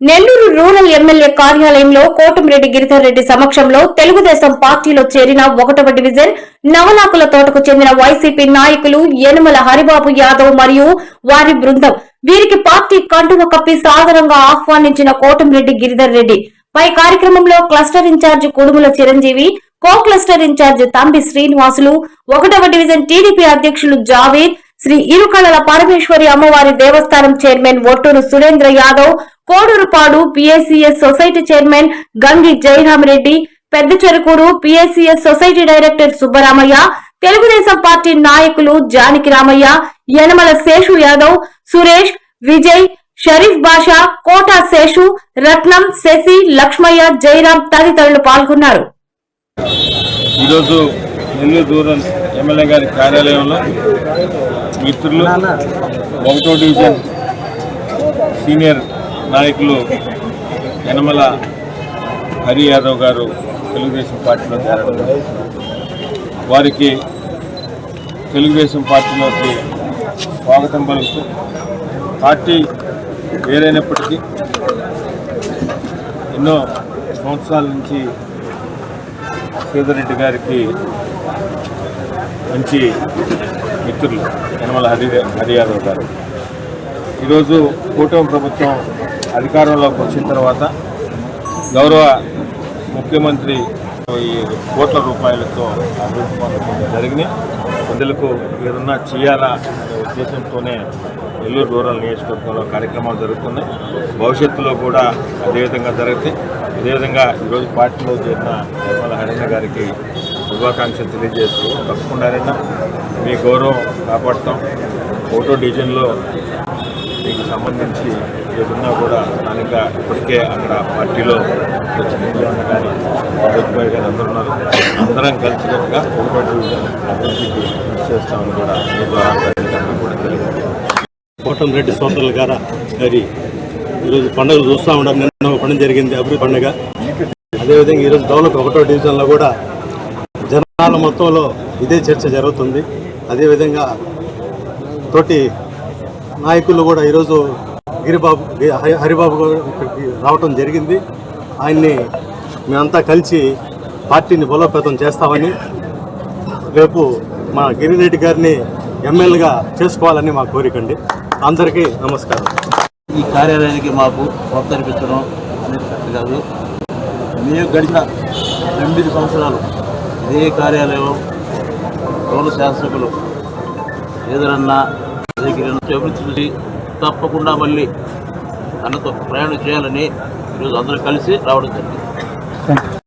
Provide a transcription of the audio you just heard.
Nellore rural MLA కార్యాలయంలో కోటమిరెడ్డి గిరిధర్ రెడ్డి సమక్షంలో తెలుగుదేశం పార్టీలో చేరిన ఒకటవ డివిజన్ నవలాకుల తోటకు చెందిన వైసీపీ నాయకులు యనమల హరిబాబు యాదవ్ మరియు వారి బృందం. వీరికి పార్టీ కండువ కప్పి సాదరంగా ఆహ్వానించిన కోటమిరెడ్డి గిరిధర్ రెడ్డి. పై కార్యక్రమంలో cluster incharge Kudumula Chiranjeevi co cluster incharge Thambi Srinivasulu ఒకటవ డివిజన్ టీడీపీ అధ్యక్షులు జావేద్ శ్రీ ఇరుకళల పరమేశ్వరి అమ్మవారి దేవస్థానం chairman Otturu Surendra Yadav Kodurupadu PSCS society chairman Gangi Jayaramareddy Pedda Cherukuru PSCS society director Subbaramaiah Telugu Desam party నాయకులు జానకి రామయ్య యనమల శేషు యాదవ్ సురేష్ విజయ్ షరీఫ్ బాషా కోటా శేషు రత్నం శశి లక్ష్మయ్య జయరాం తదితరులు పాల్గొన్నారు. ఈరోజు ఎన్నో దూరం ఎమ్మెల్యే గారి కార్యాలయంలో మిత్రులు ఒకటో డివిజన్ సీనియర్ నాయకులు యనమల హరి యాదవ్ గారు తెలుగుదేశం పార్టీలో చేరడం. వారికి తెలుగుదేశం పార్టీలోకి స్వాగతం పలుకుతూ పార్టీ వేరైనప్పటికీ ఎన్నో సంవత్సరాల నుంచి శ్రీధర్ గారికి మంచి మిత్రులు యనమల హరి హరియాదవ్ గారు. ఈరోజు కూటమి ప్రభుత్వం అధికారంలోకి వచ్చిన తర్వాత గౌరవ ముఖ్యమంత్రి కోట్ల రూపాయలతో అభివృద్ధి పనులు జరిగినాయి. ప్రజలకు ఏదన్నా చేయాలా అనే ఉద్దేశంతోనే నెల్లూరు రూరల్ నియోజకవర్గంలో కార్యక్రమాలు జరుగుతున్నాయి. భవిష్యత్తులో కూడా అదేవిధంగా జరుగుతాయి. అదేవిధంగా ఈరోజు పార్టీలో చేరిన నిర్మల హరిణ గారికి శుభాకాంక్షలు తెలియజేస్తూ తప్పకుండా మీ గౌరవం కాపాడుతాం. ఫోటో డివిజన్లో మీకు సంబంధించి ఏదన్నా కూడా స్థానిక ఇప్పటికే అక్కడ పార్టీలో వచ్చిన అన్న కానీ అభిప్రాయ గారు అందరూ ఉన్నారు అందరం కలిసికట్టుగా ఫోటో అభివృద్ధికి చేస్తామని కూడా మీ ద్వారా కూడా తెలియజేస్తాం కోటం రెడ్డి సోదరుల గారు గారి ఈరోజు పండుగలు చూస్తూ ఉన్నాం నిన్న ఒక పండుగ జరిగింది అభివృద్ధి పండుగ. అదేవిధంగా ఈరోజు డెవలప్ ఒకటో డివిజన్లో కూడా జనాల మొత్తంలో ఇదే చర్చ జరుగుతుంది. అదేవిధంగా తోటి నాయకులు కూడా ఈరోజు గిరిబాబు హరిబాబు గారు ఇక్కడికి రావటం జరిగింది. ఆయన్ని మేమంతా కలిసి పార్టీని బలోపేతం చేస్తామని రేపు మా గిరిరెడ్డి గారిని ఎమ్మెల్యేగా చేసుకోవాలని మా కోరికండి అందరికీ నమస్కారం. ఈ కార్యాలయానికి మాకు ప్రోత్సహించడం అనిపించడం అనేది కాదు. మేము గడిచిన ఎనిమిది సంవత్సరాలు ఇదే కార్యాలయం పౌర శాసకులు ఏదన్నా దగ్గర అభివృద్ధి తప్పకుండా మళ్ళీ తనతో ప్రయాణం చేయాలని ఈరోజు అందరూ కలిసి రావడం జరిగింది. Thank you.